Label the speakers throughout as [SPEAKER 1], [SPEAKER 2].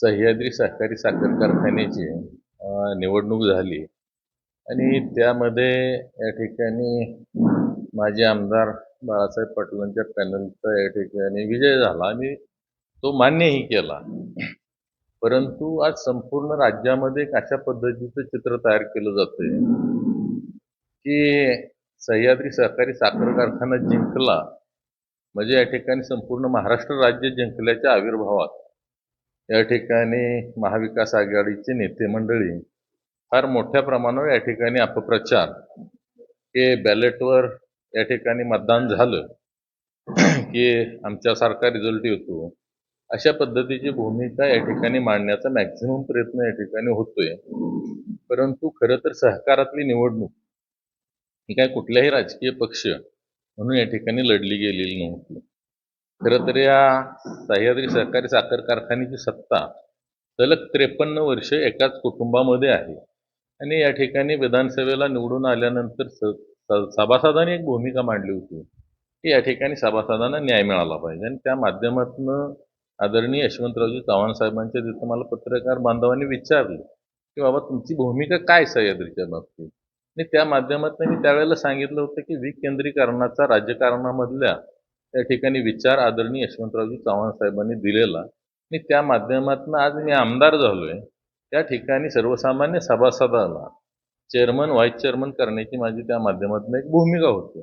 [SPEAKER 1] सह्याद्री सहकारी साखर कारखान्याची निवडणूक झाली. आणि त्यामध्ये या ठिकाणी माजी आमदार बाळासाहेब पाटलांच्या पॅनलचा या ठिकाणी विजय झाला आणि तो मान्यही केला. परंतु आज संपूर्ण राज्यामध्ये एक अशा पद्धतीचं चित्र तयार केलं जातंय की सह्याद्री सहकारी साखर कारखाना जिंकला म्हणजे या ठिकाणी संपूर्ण महाराष्ट्र राज्य जिंकल्याच्या आविर्भावात. या ठिकाणी महाविकास आघाडीचे नेते मंडळी फार मोठ्या प्रमाणावर या ठिकाणी अपप्रचार. हे बॅलेटवर या ठिकाणी मतदान झालं की आमच्यासारखा रिझल्ट येतो. अशा पद्धतीची भूमिका या ठिकाणी मांडण्याचा मॅक्झिमम प्रयत्न या ठिकाणी होतोय. परंतु खरं तर सहकारातली निवडणूक ही काय कुठल्याही राजकीय पक्ष म्हणून या ठिकाणी लढली गेलेली नव्हती. खरं तर या सह्याद्री सहकारी साखर कारखान्याची सत्ता सलग त्रेपन्न वर्ष एकाच कुटुंबामध्ये आहे. आणि या ठिकाणी विधानसभेला निवडून आल्यानंतर स सभासदांनी एक भूमिका मांडली होती. की या ठिकाणी सभासदांना न्याय मिळाला पाहिजे. आणि त्या माध्यमातून आदरणीय यशवंतरावजी चव्हाण साहेबांच्या तिथं मला पत्रकार बांधवांनी विचारलं की बाबा तुमची भूमिका काय सह्याद्रीच्या बाबतीत? आणि त्या माध्यमातून मी त्यावेळेला सांगितलं होतं की विकेंद्रीकरणाचा राजकारणामधल्या त्या ठिकाणी विचार आदरणीय यशवंतरावजी चव्हाण साहेबांनी दिलेला. आणि त्या माध्यमातून आज मी आमदार झालोय. त्या ठिकाणी सर्वसामान्य सभासदाला चेअरमन व्हाईस चेअरमन करण्याची माझी त्या माध्यमातून एक भूमिका होती.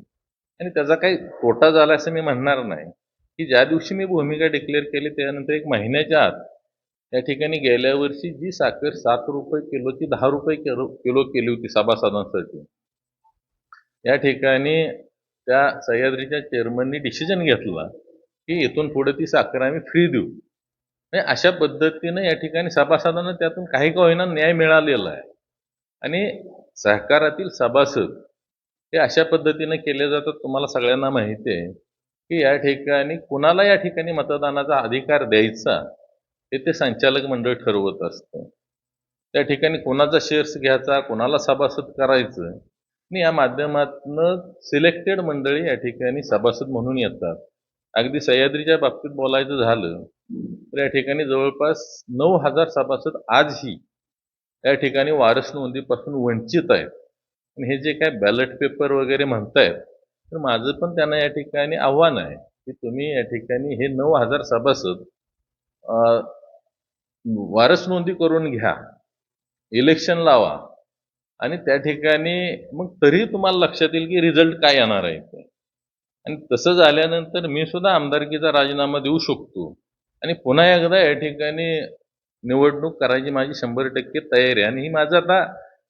[SPEAKER 1] आणि त्याचा काही तोटा झाला असं मी म्हणणार नाही. की ज्या दिवशी मी भूमिका डिक्लेअर केली त्यानंतर एक महिन्याच्या आत त्या ठिकाणी गेल्या वर्षी जी साखर सात रुपये किलोची दहा रुपये किलो किलो केली होती सभासदांसाठी. या ठिकाणी त्या सह्याद्रीच्या चेअरमननी डिसिजन घेतला की इथून पुढे ती साखर आम्ही फ्री देऊ. म्हणजे अशा पद्धतीनं या ठिकाणी सभासदांना त्यातून काही का होईना न्याय मिळालेला आहे. आणि सहकारातील सभासद हे अशा पद्धतीनं केले जातात तुम्हाला सगळ्यांना माहिती आहे की या ठिकाणी कुणाला या ठिकाणी मतदानाचा अधिकार द्यायचा हे ते संचालक मंडळ ठरवत असतं. त्या ठिकाणी कोणाचा शेअर्स घ्यायचा कोणाला सभासद करायचं मी या माध्यमातनं सिलेक्टेड मंडळी या ठिकाणी सभासद म्हणून येतात. अगदी सह्याद्रीच्या बाबतीत बोलायचं झालं तर या ठिकाणी जवळपास नऊ हजार सभासद आजही या ठिकाणी वारस नोंदीपासून वंचित आहेत. आणि हे जे काय बॅलेट पेपर वगैरे म्हणतायत तर माझं पण त्यांना या ठिकाणी आव्हान आहे की तुम्ही या ठिकाणी हे नऊ हजार सभासद वारस नोंदी करून घ्या इलेक्शन लावा आणि त्या ठिकाणी मग तरी तुम्हाला लक्षात येईल की रिझल्ट काय येणार आहे ते आणि तसं झाल्यानंतर मी सुद्धा आमदारकीचा राजीनामा देऊ शकतो. आणि पुन्हा एकदा या ठिकाणी निवडणूक करायची माझी शंभर टक्के तयारी आहे. आणि ही माझं आता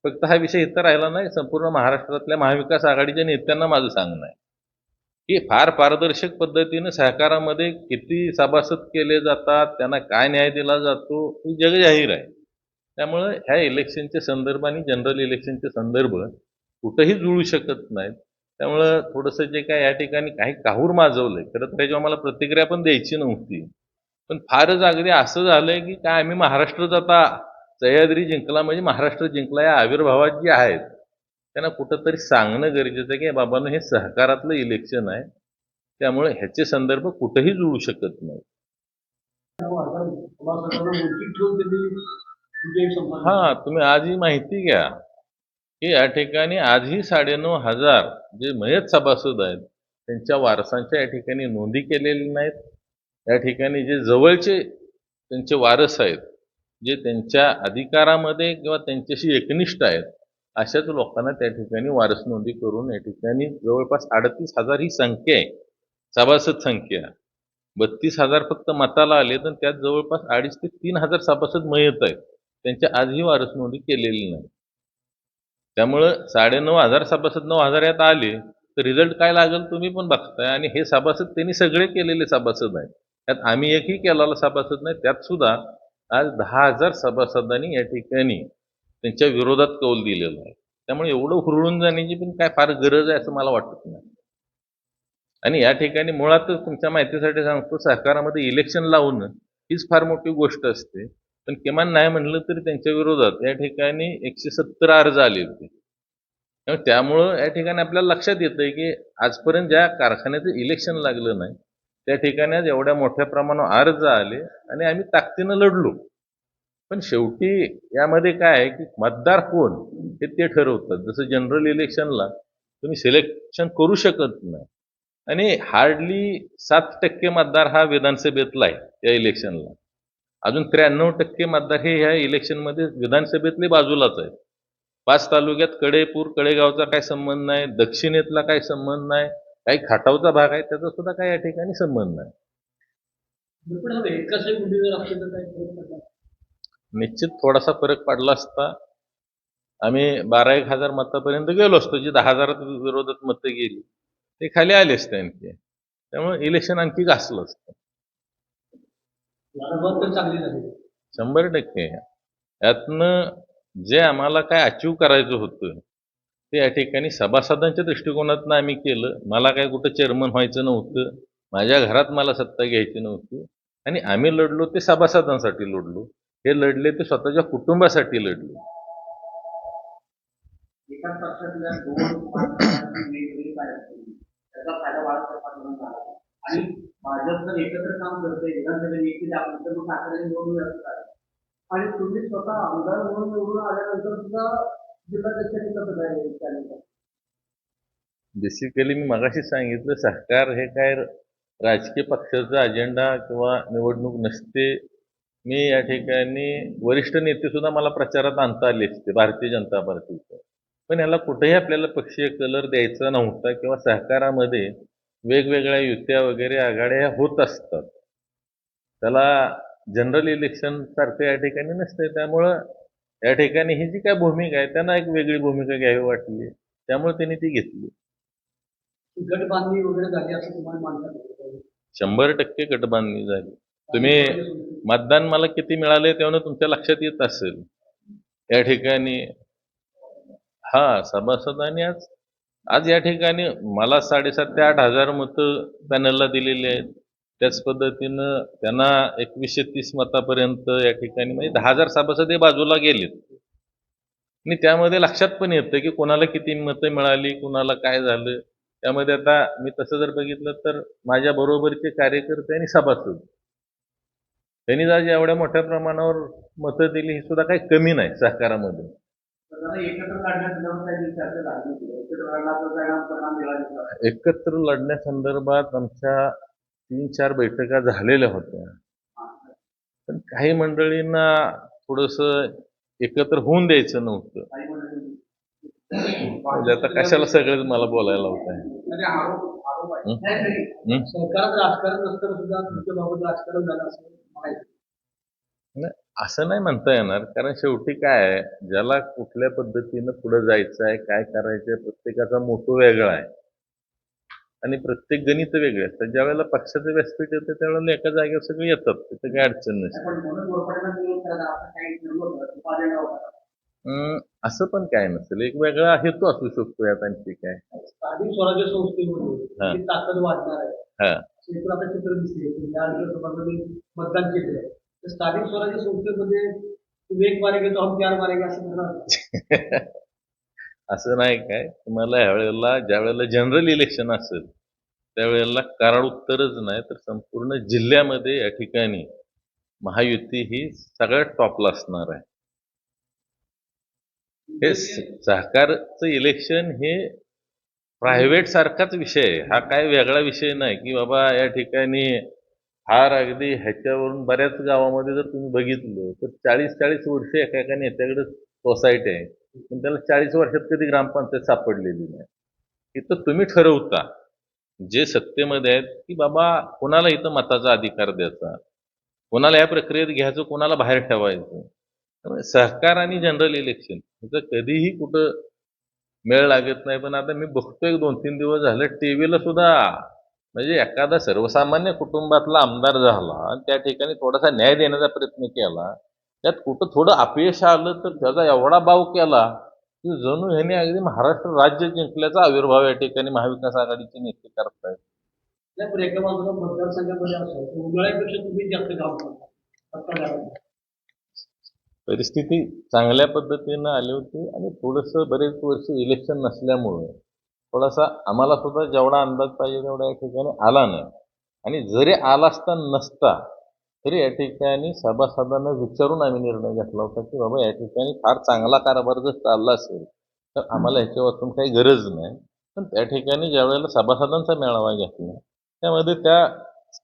[SPEAKER 1] फक्त हा विषय इथं राहिला नाही संपूर्ण महाराष्ट्रातल्या महाविकास आघाडीच्या नेत्यांना माझं सांगणं आहे. की फार पारदर्शक पद्धतीनं सहकारामध्ये किती सभासद केले जातात त्यांना काय न्याय दिला जातो ही जगजाहीर आहे. त्यामुळं ह्या इलेक्शनच्या संदर्भ आणि जनरल इलेक्शनचे संदर्भ कुठंही जुळू शकत नाहीत. त्यामुळं थोडंसं जे काय या ठिकाणी काही काहूर माजवलंय खरं तर त्याच्यावर मला प्रतिक्रिया पण द्यायची नव्हती. पण फारच अगदी असं झालंय की काय आम्ही महाराष्ट्रच आता सह्याद्री जिंकला म्हणजे महाराष्ट्र जिंकला या आविर्भावात जे आहेत त्यांना कुठंतरी सांगणं गरजेचं आहे की बाबांनो हे सहकारातलं इलेक्शन आहे. त्यामुळे ह्याचे संदर्भ कुठंही जुळू शकत नाही हा तुम्ही आजही माहिती घ्या की या ठिकाणी आजही साडेनऊ हजार जे मयत सभासद आहेत त्यांच्या वारसांच्या या ठिकाणी नोंदी केलेल्या नाहीत. या ठिकाणी जे जवळचे त्यांचे वारस आहेत जे त्यांच्या अधिकारामध्ये किंवा त्यांच्याशी एकनिष्ठ आहेत अशाच लोकांना त्या ठिकाणी वारस नोंदी करून या ठिकाणी जवळपास अडतीस हजार ही संख्या आहे सभासद संख्या. बत्तीस हजार फक्त मताला आले तर त्यात जवळपास अडीच ते तीन हजार सभासद मयत आहेत. त्यांच्या आजही वारस नोंदी केलेली नाही. त्यामुळं साडेनऊ हजार सभासद नऊ हजार यात आले तर रिझल्ट काय लागेल तुम्ही पण बघताय. आणि हे सभासद त्यांनी सगळे केलेले सभासद आहेत. त्यात आम्ही एकही केलेला सभासद नाही. त्यात सुद्धा आज दहा हजार सभासदांनी या ठिकाणी त्यांच्या विरोधात कौल दिलेला आहे. त्यामुळे एवढं हुरळून जाण्याची पण काय फार गरज आहे असं मला वाटत नाही. आणि या ठिकाणी मुळातच तुमच्या माहितीसाठी सांगतो सहकारामध्ये इलेक्शन लावणं हीच फार मोठी गोष्ट असते. पण किमान नाही म्हणलं तरी त्यांच्या विरोधात या ठिकाणी एकशे सत्तर अर्ज आले होते. त्यामुळं या ठिकाणी आपल्याला लक्षात येतंय की आजपर्यंत ज्या कारखान्याचं इलेक्शन लागलं नाही त्या ठिकाणी आज एवढ्या मोठ्या प्रमाणावर अर्ज आले आणि आम्ही ताकदीनं लढलो. पण शेवटी यामध्ये काय आहे की मतदार कोण हे ते ठरवतात. जसं जनरल इलेक्शनला तुम्ही सिलेक्शन करू शकत नाही. आणि हार्डली सात टक्के मतदार हा विधानसभेतला आहे या इलेक्शनला अजून त्र्याण्णव टक्के मतदार हे ह्या इलेक्शनमध्ये विधानसभेतले बाजूलाच आहेत. पाच तालुक्यात कडेपूर कडेगावचा काय संबंध नाही दक्षिणेतला काय संबंध नाही काही खाटावचा भाग आहे त्याचा सुद्धा काही या ठिकाणी संबंध नाही. निश्चित थोडासा फरक पडला असता आम्ही बारा एक हजार मतापर्यंत गेलो असतो जी दहा हजारात विरोधात मतं गेली ते खाली आले असते आणखी. त्यामुळे इलेक्शन आणखी घासलं असतं
[SPEAKER 2] लढवत तर चांगली झाली
[SPEAKER 1] शंभर टक्के. यातनं जे आम्हाला काय अचीव करायचं होतं ते या ठिकाणी सभासदांच्या दृष्टिकोनातनं आम्ही केलं. मला काय कुठं चेअरमन व्हायचं नव्हतं. माझ्या घरात मला सत्ता घ्यायची नव्हती. आणि आम्ही लढलो ते सभासदांसाठी लढलो. हे लढले ते स्वतःच्या कुटुंबासाठी लढले.
[SPEAKER 2] आणि भाजप जर एकत्र काम करते विधानसभेत एकटी दाखवली तर मग ठाकरे निवडून जास्त आहे आणि तुम्ही स्वतः आमदार म्हणून निवडून आल्यानंतर सुद्धा जिल्हाध्यक्षांनी कसं काय
[SPEAKER 1] बेसिकली मी मगाशी सांगितलं सरकार हे काय राजकीय पक्षाचा अजेंडा किंवा निवडणूक नसते. मी या ठिकाणी वरिष्ठ नेते सुद्धा मला प्रचारात आणता आले असते भारतीय जनता पार्टीचं. पण याला कुठेही आपल्याला पक्षीय कलर द्यायचा नव्हता किंवा सहकारामध्ये वेगवेगळ्या युत्या वगैरे आघाड्या होत असतात. त्याला जनरल इलेक्शन सारखं या ठिकाणी नसते त्यामुळं या ठिकाणी ही जी काय भूमिका आहे त्यांना एक वेगळी भूमिका घ्यावी वाटली. त्यामुळे त्यांनी ती घेतली.
[SPEAKER 2] गट बांधणी वगैरे झाली असं तुम्हाला मानतात
[SPEAKER 1] शंभर टक्के गटबांधणी झाली. तुम्ही मतदान मला किती मिळाले तेव्हा तुमच्या लक्षात येत असेल. या ठिकाणी हा सभासदांनी आज आज या ठिकाणी मला साडेसात ते आठ हजार मतं पॅनलला दिलेली आहेत. त्याच पद्धतीनं त्यांना एकवीसशे तीस मतापर्यंत या ठिकाणी म्हणजे दहा हजार सभासद हे बाजूला गेलेत. आणि त्यामध्ये लक्षात पण येतं की कोणाला किती मतं मिळाली कोणाला काय झालं. त्यामध्ये आता मी तसं जर बघितलं तर माझ्या बरोबरचे कार्यकर्ते आणि सभासद. त्यांनी आज एवढ्या मोठ्या प्रमाणावर मतं दिली ही सुद्धा काही कमी नाही सहकारामध्ये.
[SPEAKER 2] एकत्र
[SPEAKER 1] लढण्यासंदर्भात आमच्या तीन चार बैठका झालेल्या होत्या. पण काही मंडळींना थोडस एकत्र होऊन द्यायचं नव्हतं. म्हणजे आता कशाला सगळेच मला बोलायला होत आहे?
[SPEAKER 2] असं
[SPEAKER 1] नाही, म्हणता येणार. कारण शेवटी काय आहे ज्याला कुठल्या पद्धतीनं पुढे जायचं आहे काय करायचं आहे प्रत्येकाचा मोठो वेगळा आहे. आणि प्रत्येक गणित वेगळे असतात. ज्या वेळेला पक्षाचं व्यासपीठ येतं त्यावेळेला एका जागेवर सगळे येतात. तिथं काही अडचण नसते
[SPEAKER 2] पण म्हणून गोरपड्यांना विरोध करायला असं काही ठरलं होतं उपाध्याय होता
[SPEAKER 1] अं, असं पण काय नसेल. एक वेगळा हेतू असू शकतो यात आणखी काय.
[SPEAKER 2] स्थानिक स्वराज्य संस्थेमध्ये
[SPEAKER 1] हा.
[SPEAKER 2] जी ताकद वाढणार आहे.
[SPEAKER 1] हा.
[SPEAKER 2] आता चित्र दिसते. मतदान केलेलं आहे. तर स्थानिक स्वराज्य संस्थेमध्ये तुम्ही एक मारेगे तो हम चार मारेगे असं म्हणणार
[SPEAKER 1] असं नाही काय? तुम्हाला ह्यावेळेला ज्या वेळेला जनरल इलेक्शन असेल त्यावेळेला कराड उत्तरच नाही तर संपूर्ण जिल्ह्यामध्ये या ठिकाणी महायुती ही सगळ्यात टॉपला असणार आहे. हे सहकारचं इलेक्शन हे प्रायव्हेट सारखाच विषय आहे. हा काय वेगळा विषय नाही की बाबा या ठिकाणी फार अगदी ह्याच्यावरून बऱ्याच गावामध्ये जर तुम्ही बघितलं तर चाळीस चाळीस वर्ष एका एका नेत्याकडे सोसायटी आहे. पण त्याला चाळीस वर्षात कधी ग्रामपंचायत सापडलेली नाही. इथं तुम्ही ठरवता जे सत्तेमध्ये आहेत की बाबा कोणाला इथं मताचा अधिकार द्यायचा? कोणाला या प्रक्रियेत घ्यायचं? कोणाला बाहेर ठेवायचं? त्यामुळे सहकार आणि जनरल इलेक्शन ह्याचं कधीही कुठं मेळ लागत नाही. पण आता मी बघतोय दोन तीन दिवस झाले टीव्हीला सुद्धा म्हणजे एखादा सर्वसामान्य कुटुंबातला आमदार झाला आणि त्या ठिकाणी थोडासा न्याय देण्याचा प्रयत्न केला त्यात कुठं थोडं अपयश आलं तर त्याचा एवढा बाव केला की जणू ह्याने अगदी महाराष्ट्र राज्य जिंकल्याचा आविर्भाव या ठिकाणी महाविकास आघाडीचे नेते करतायत. परिस्थिती चांगल्या पद्धतीनं आली होती आणि थोडंसं बरेच वर्ष इलेक्शन नसल्यामुळे थोडासा आम्हाला सुद्धा जेवढा अंदाज पाहिजे तेवढा या ठिकाणी आला नाही. आणि जरी आला असता नसता तरी या ठिकाणी सभासदांना विचारून आम्ही निर्णय घेतला होता की बाबा या ठिकाणी फार चांगला कारभार जर चालला असेल तर आम्हाला ह्याच्या वाचून काही गरज नाही. पण त्या ठिकाणी ज्या वेळेला सभासदांचा मेळावा घेतला त्यामध्ये त्या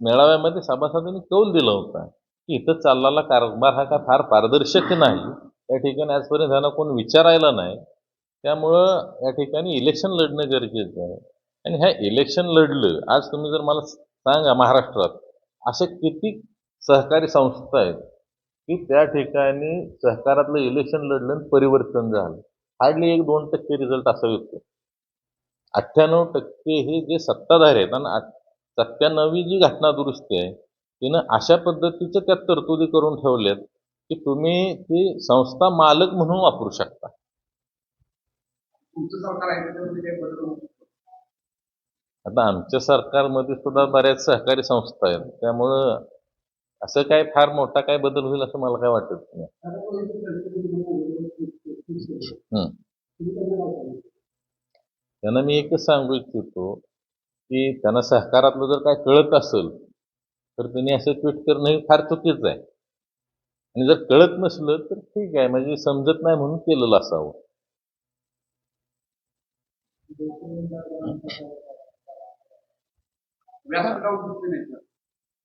[SPEAKER 1] मेळाव्यामध्ये सभासदांनी कौल दिला होता की इथं चाललेला कारभार हा का फार पारदर्शक नाही. त्या ठिकाणी आजपर्यंत ह्यांना कोण विचारायला नाही. त्यामुळं या ठिकाणी इलेक्शन लढणं गरजेचं आहे. आणि ह्या इलेक्शन लढलं आज तुम्ही जर मला सांगा महाराष्ट्रात असे किती सहकारी संस्था आहेत की त्या ठिकाणी सहकारातलं इलेक्शन लढलं परिवर्तन झालं. हार्डली एक दोन टक्के रिझल्ट असा येतो अठ्ठ्याण्णव टक्के हे जे सत्ताधारी आहेत आणि सत्त्याण्णवी जी घटना दुरुस्ती आहे तिनं अशा पद्धतीच्या त्यात तरतुदी करून ठेवल्यात की तुम्ही ती संस्था मालक म्हणून वापरू शकता.
[SPEAKER 2] तुमचं सरकार आहे त्याच्यामध्ये काही बदल होऊ शकतो.
[SPEAKER 1] आता आमच्या सरकारमध्ये सुद्धा बऱ्याच सहकारी संस्था आहेत. त्यामुळं असं काय फार मोठा काय बदल होईल असं मला काय वाटत नाही. त्यांना मी एकच सांगू इच्छितो की त्यांना सहकारातलं जर काय कळत असेल तर त्यांनी असं ट्विट करणं हे फार चुकीचं आहे. आणि जर कळत नसलं तर ठीक आहे म्हणजे समजत नाही म्हणून केलेलं असावं
[SPEAKER 2] व्यासपीठावर दिसले नाहीत ना.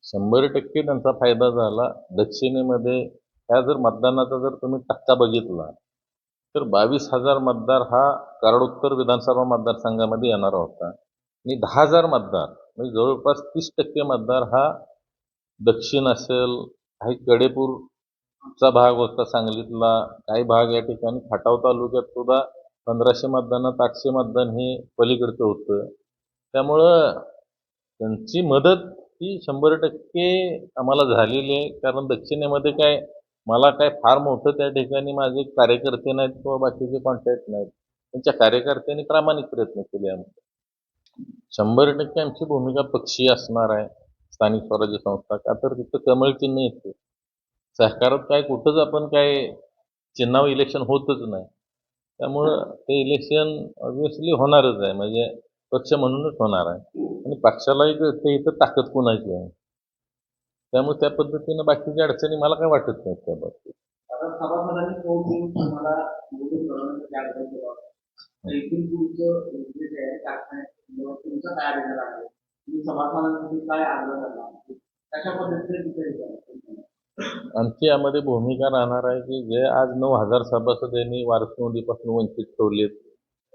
[SPEAKER 1] शंभर टक्के त्यांचा फायदा झाला. दक्षिणेमध्ये ह्या जर मतदानाचा जर तुम्ही टक्का बघितला तर बावीस हजार मतदार हा कराडोत्तर विधानसभा मतदारसंघामध्ये येणारा होता. आणि दहा हजार मतदार म्हणजे जवळपास तीस टक्के मतदार हा दक्षिण असेल काही कडेपूरचा भाग होता सांगलीतला काही भाग या ठिकाणी खटाव तालुक्यात सुद्धा पंधराशे मतदानात आठशे मतदान हे पलीकडचं होतं. त्यामुळं त्यांची मदत ही शंभर टक्के आम्हाला झालेली आहे. कारण दक्षिणेमध्ये काय मला काय फार मोठं त्या ठिकाणी माझे कार्यकर्ते नाहीत किंवा बाकीचे कॉन्टॅक्ट नाहीत. त्यांच्या कार्यकर्त्यांनी प्रामाणिक प्रयत्न केले आमचे. शंभर टक्के आमची भूमिका पक्षीय असणार आहे. स्थानिक स्वराज्य संस्था का तर तिथं कमळ चिन्ह येते. सहकारात काय कुठंच आपण काय चिन्हावर इलेक्शन होतच नाही. त्यामुळं ते इलेक्शन ऑब्विसली होणारच आहे. म्हणजे पक्ष म्हणूनच होणार आहे. आणि पक्षालाही कळते इथं ताकद कुणाची आहे? त्यामुळे त्या पद्धतीनं बाकीच्या अडचणी मला काय वाटत नाहीत त्या बाबतीत.
[SPEAKER 2] आता सभासदांनी फोन करून तुम्हाला निवडून लढवण्यासाठी आग्रह केला होता. तर इथून पुढचं जे जे आहे कारखान्यात तुमचा काय
[SPEAKER 1] आमची यामध्ये भूमिका राहणार आहे की जे आज नऊ हजार सभासद यांनी वारसनोंदीपासून वंचित ठेवलेत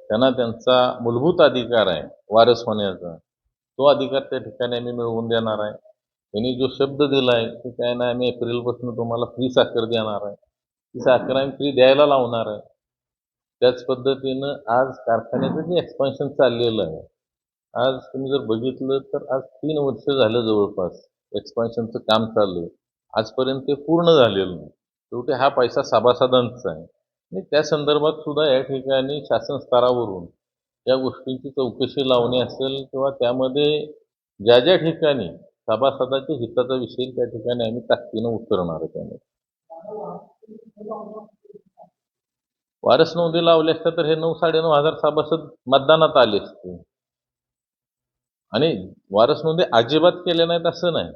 [SPEAKER 1] त्यांना त्यांचा मूलभूत अधिकार आहे वारस होण्याचा. तो अधिकार त्या ठिकाणी आम्ही मिळवून देणार आहे. त्यांनी जो शब्द दिला आहे की काय नाही आम्ही एप्रिलपासून तुम्हाला फ्री साखर देणार आहे. ती साखर आम्ही फ्री द्यायला लावणार आहे. त्याच पद्धतीनं आज कारखान्याचं जे एक्सपान्शन चाललेलं आहे आज तुम्ही जर बघितलं तर आज तीन वर्ष झालं जवळपास एक्सपान्शनचं काम चालू आहे. आजपर्यंत ते पूर्ण झालेलं नाही. शेवटी हा पैसा सभासदांचा आहे. आणि त्या संदर्भात सुद्धा या ठिकाणी शासन स्तरावरून या गोष्टींची चौकशी लावणे असेल किंवा त्यामध्ये ज्या ज्या ठिकाणी सभासदाच्या हिताचा विषय त्या ठिकाणी आम्ही ताकदीनं उतरणार आहे त्यामध्ये. वारस नोंदी लावल्या असत्या तर हे नऊ साडेनऊ हजार सभासद मतदानात आले असते. आणि वारस नोंदी अजिबात केल्या नाहीत असं नाही.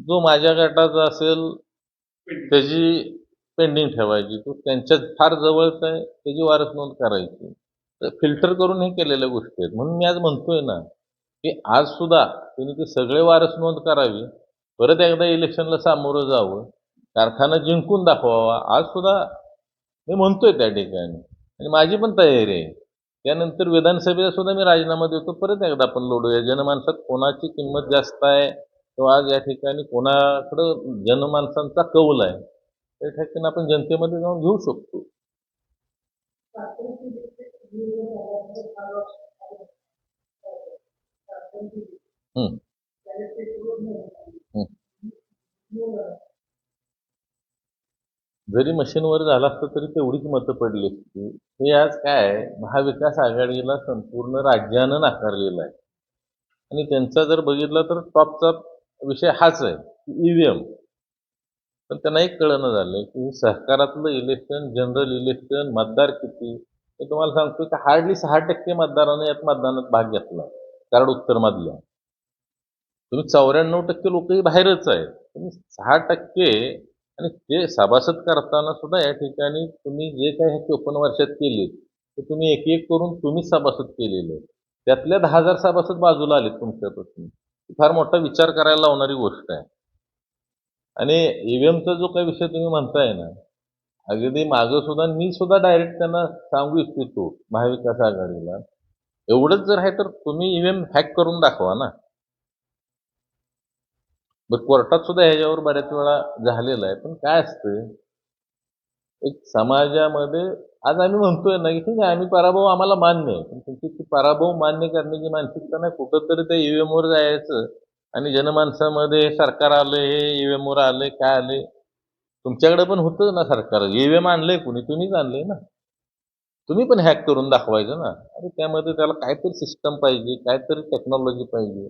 [SPEAKER 1] जो माझ्या गटाचा असेल त्याची पेंडिंग ठेवायची. तो त्यांच्या फार जवळच आहे त्याची वारस नोंद करायची. तर फिल्टर करून हे केलेल्या गोष्टी आहेत. म्हणून मी आज म्हणतोय ना की आज सुद्धा त्यांनी ते सगळे वारस नोंद करावी. परत एकदा इलेक्शनला सामोरं जावं. कारखाना जिंकून दाखवावा. आज सुद्धा मी म्हणतोय त्या ठिकाणी. आणि माझी पण तयारी आहे. त्यानंतर विधानसभेला सुद्धा मी राजीनामा देतो. परत एकदा आपण लढूया. जनमानसात कोणाची किंमत जास्त आहे? किंवा आज या ठिकाणी कोणाकडं जनमानसांचा कौल आहे त्या ठिकाणी आपण जनतेमध्ये जाऊन घेऊ शकतो. जरी मशीनवर झाला असतं तरी तेवढीच मतं पडली असती. हे आज काय महाविकास आघाडीला संपूर्ण राज्यानं नाकारलेलं आहे. आणि त्यांचा जर बघितला तर टॉपचा विषय हाच आहे ईव्हीएम पण त्यांना एक कळणं झालं की सहकारातलं इलेक्शन जनरल इलेक्शन मतदार किती हे तुम्हाला सांगतो की हार्डली सहा टक्के मतदारानं यात मतदानात भाग घेतला कराड उत्तरमधल्या तुम्ही चौऱ्याण्णव टक्के लोकही बाहेरच आहेत तुम्ही सहा टक्के आणि ते सभासद करताना सुद्धा या ठिकाणी तुम्ही जे काही ह्या चोपन्न वर्षात केले ते तुम्ही एक एक करून तुम्ही सभासद केलेले. त्यातल्या दहा हजार सभासद बाजूला आलेत तुमच्यापासून. फार मोठा विचार करायला लावणारी गोष्ट आहे. आणि ईव्हीएमचा जो काही विषय तुम्ही म्हणताय ना अगदी माझं सुद्धा मी सुद्धा डायरेक्ट त्यांना सांगू इच्छितो महाविकास आघाडीला. एवढंच जर आहे तर तुम्ही ईव्हीएम हॅक करून दाखवा ना. बरं कोर्टात सुद्धा ह्याच्यावर बऱ्याच वेळा झालेलं आहे पण काय असतं एक समाजामध्ये आज आम्ही म्हणतोय ना की ठीक आहे आम्ही पराभव आम्हाला मान्य आहे. पण तुमची ती पराभव मान्य करण्याची मानसिकता नाही कुठंतरी ते ईव्हीएम वर जायचं. आणि जनमानसामध्ये सरकार आलं हे ईव्हीएम वर आलंय काय आलंय? तुमच्याकडे पण होतं ना सरकार. ईव्हीएम आणलंय कुणी तुम्हीच आणलंय ना. तुम्ही पण हॅक करून दाखवायचं ना. अरे त्यामध्ये त्याला काहीतरी सिस्टम पाहिजे काहीतरी टेक्नॉलॉजी पाहिजे.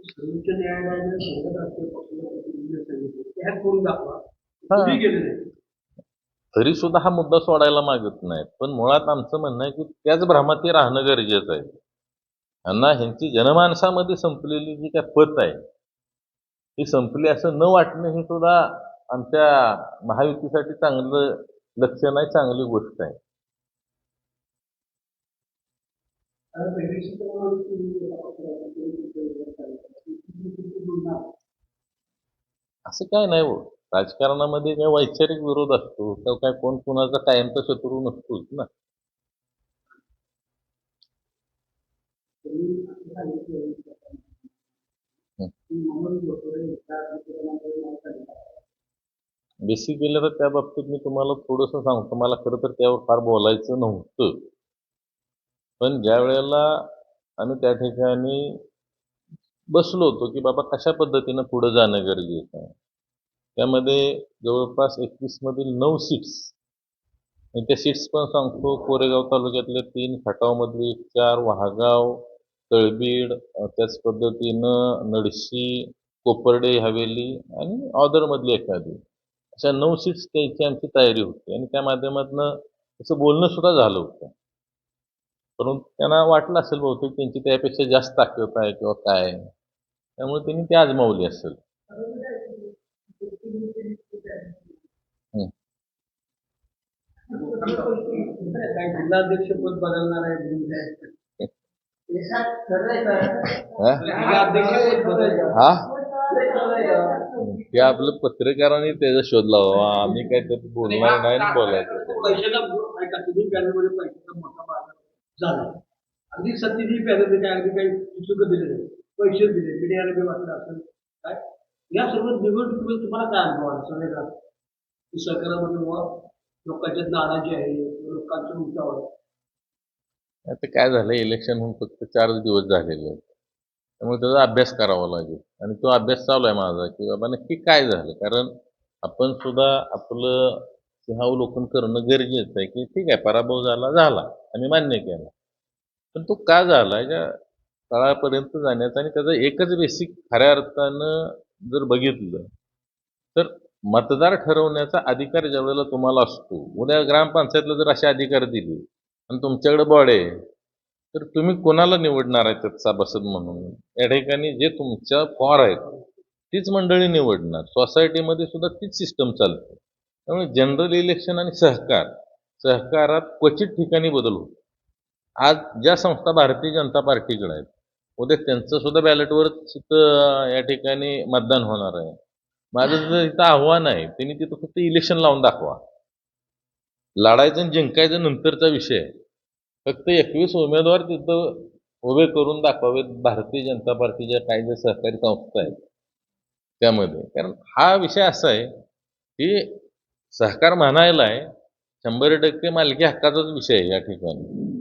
[SPEAKER 2] सर्वोच्च न्यायालयाने पक्षाला सांगितलं ते गेले नाही.
[SPEAKER 1] तरी सुद्धा हा मुद्दा सोडायला मागत नाही पण मुळात आमचं म्हणणं आहे की त्याच भ्रमात हे राहणं गरजेचं आहे. यांना ह्यांची जनमानसामध्ये संपलेली जी काय पत आहे ती संपली असं न वाटणं हे सुद्धा आमच्या महायुतीसाठी चांगलं लक्षण आहे चांगली गोष्ट आहे. असं काय नाही हो. राजकारणामध्ये काय वैचारिक विरोध असतो किंवा काय कोण कोणाचा कायमचा शत्रू नसतोच ना.
[SPEAKER 2] बेसिक गेलं
[SPEAKER 1] बेसिकली तर त्या बाबतीत मी तुम्हाला थोडस सांगतो मला खरं तर त्यावर फार बोलायचं नव्हतं. पण ज्या वेळेला आम्ही त्या ठिकाणी बसलो होतो की बाबा कशा पद्धतीनं पुढं जाणं गरजेचं आहे. त्यामध्ये जवळपास एकवीसमधील नऊ सीट्स आणि त्या सीट्स पण सांगतो कोरेगाव तालुक्यातले तीन खटावमधले चार वाहगाव तळबीड त्याच पद्धतीनं नडशी कोपर्डे हवेली आणि ऑदरमधली एखादी. अशा नऊ सीट्स त्यांची आमची तयारी होती. आणि त्या माध्यमातून त्याचं बोलणं सुद्धा झालं होतं. परंतु त्यांना वाटलं असेल बहुतेक त्यांची त्यापेक्षा जास्त ताकद आहे किंवा काय त्यामुळे त्यांनी ते आजमावली असेल हं.
[SPEAKER 2] काय जिल्हाध्यक्ष पद बदलणार आहे
[SPEAKER 1] हा? ते आपलं पत्रकारांनी त्याचा शोध लावा. आम्ही काय त्यात बोलणार नाही बोलायचं.
[SPEAKER 2] पैशाचा ऐका तिन्ही अगदी सत्तेची पॅनल काय अगदी काही चुक दिले पैसे दिले मीडियाला बी वाटलं असेल काय? या सर्व निवडणुकीमध्ये तुम्हाला काय अनुभव आला? सगळे सहकारामध्ये सरकारामध्ये नाराजी आहे लोकांचं उठाव
[SPEAKER 1] आता काय झालं इलेक्शन होऊन फक्त चार दिवस झालेले आहेत. त्यामुळे त्याचा अभ्यास करावा लागेल. आणि तो अभ्यास चालू आहे माझा की बाबा नक्की काय झालं? कारण आपण सुद्धा आपलं सिंहावलोकन करणं गरजेचं आहे की ठीक आहे पराभव झाला झाला. आम्ही मान्य केला. पण तो का झाला? या तळापर्यंत जाण्याचा आणि त्याचा एकच बेसिक खऱ्या अर्थानं जर बघितलं तर मतदार ठरवण्याचा अधिकार ज्यावेळेला तुम्हाला असतो उद्या ग्रामपंचायतला जर असे अधिकार दिले आणि तुमच्याकडे बॉड आहे तर तुम्ही कोणाला निवडणार आहे त्यात सभासद म्हणून? या ठिकाणी जे तुमच्या फॉर आहेत तीच मंडळी निवडणार. सोसायटीमध्ये सुद्धा तीच सिस्टम चालते. त्यामुळे जनरल इलेक्शन आणि सहकार सहकारात क्वचित ठिकाणी बदल होतो. आज ज्या संस्था भारतीय जनता पार्टीकडे आहेत उद्या त्यांचं सुद्धा बॅलेटवर तिथं या ठिकाणी मतदान होणार आहे. माझं तिथं आव्हान आहे. त्यांनी तिथं फक्त इलेक्शन लावून दाखवा. लढायचं आणि जिंकायचं नंतरचा विषय. फक्त एकवीस उमेदवार तिथं उभे करून दाखवावेत. भारतीय जनता पार्टीच्या काही ज्या सहकारी संस्था आहेत त्यामध्ये. कारण हा विषय असा आहे की सहकार म्हणायला आहे शंभर टक्के मालकी हक्काचाच विषय आहे या ठिकाणी.